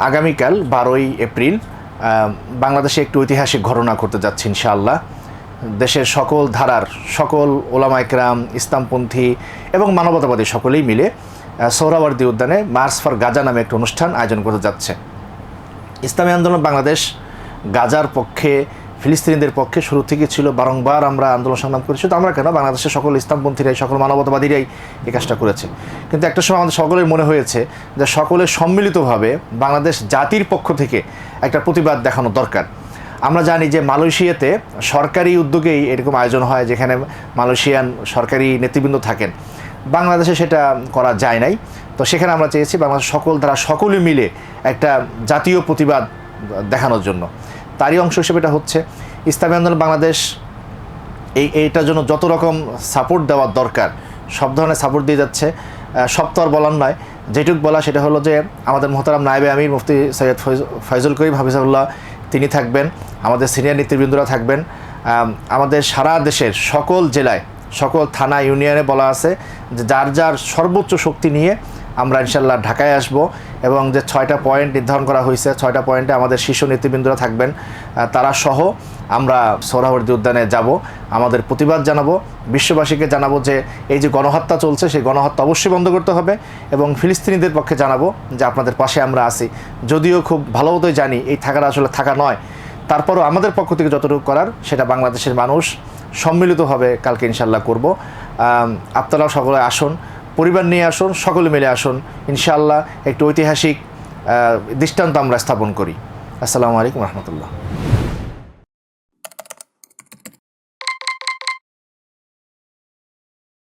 আগামীকাল বারোই এপ্রিল বাংলাদেশে একটি ঐতিহাসিক ঘটনা করতে যাচ্ছে ইনশাআল্লাহ। দেশের সকল ধারার সকল ওলামা একরাম, ইসলামপন্থী এবং মানবতাবাদী সকলেই মিলে সোহরাওয়ার্দী উদ্যানে মার্স ফর গাজা নামে একটি অনুষ্ঠান আয়োজন করতে যাচ্ছে। ইসলামী আন্দোলন বাংলাদেশ গাজার পক্ষে ফিলিস্তিনিদের পক্ষে শুরু থেকে ছিল বারংবার আমরা আন্দোলন সংগ্রাম করেছি। তো আমরা কেন? বাংলাদেশের সকল ইসলামপন্থীরাই, সকল মানবতাবাদীরাই এই কাজটা করেছে। কিন্তু একটা সময় আমাদের সকলের মনে হয়েছে যে সকলের সম্মিলিতভাবে বাংলাদেশ জাতির পক্ষ থেকে একটা প্রতিবাদ দেখানো দরকার। আমরা জানি যে মালয়েশিয়াতে সরকারি উদ্যোগেই এরকম আয়োজন হয় যেখানে মালয়েশিয়ান সরকারি নেতৃবৃন্দ থাকেন। বাংলাদেশে সেটা করা যায় নাই। তো সেখানে আমরা চেয়েছি বাংলাদেশ সকল দ্বারা সকলে মিলে একটা জাতীয় প্রতিবাদ দেখানোর জন্য। তারই অংশ হিসেবে এটা হচ্ছে। ইসলামী আন্দোলন বাংলাদেশ এই এইটার জন্য যত রকম সাপোর্ট দেওয়ার দরকার, সব ধরনের সাপোর্ট দিয়ে যাচ্ছে। সব তো আর বলার নয়। যেটুক বলা সেটা হলো যে, আমাদের মোহতারাম নায়েবে আমির মুফতি সৈয়দ ফয়জ- ফয়জুল করিম হাফিজাউল্লাহ তিনি থাকবেন। আমাদের সিনিয়র নেতৃবৃন্দরা থাকবেন। আমাদের সারা দেশের সকল জেলায়, সকল থানা, ইউনিয়নে বলা আছে যে, যার যার সর্বোচ্চ শক্তি নিয়ে আমরা ইনশাল্লাহ ঢাকায় আসব এবং যে ছয়টা পয়েন্ট নির্ধারণ করা হয়েছে, ছয়টা পয়েন্টে আমাদের শীর্ষ নেতৃবৃন্দরা থাকবেন তারা সহ আমরা সোহরাবর্তী উদ্যানে যাব। আমাদের প্রতিবাদ জানাব, বিশ্ববাসীকে জানাব যে এই যে গণহত্যা চলছে, সেই গণহত্যা অবশ্যই বন্ধ করতে হবে এবং ফিলিস্তিনিদের পক্ষে জানাব যে আপনাদের পাশে আমরা আছি। যদিও খুব ভালো মতোই জানি এই থাকাটা আসলে থাকা নয়। তারপরও আমাদের পক্ষ থেকে যতটুকু করার, সেটা বাংলাদেশের মানুষ সম্মিলিতভাবে কালকে ইনশাল্লাহ করব। আপনারাও সকলে আসুন। পরিবার নিয়ে আসুন, সকলে মিলে আসুন। ইনশাআল্লাহ একটি ঐতিহাসিক দৃষ্টান্ত আমরা স্থাপন করি। আসসালামু আলাইকুম রহমতুল্লাহ।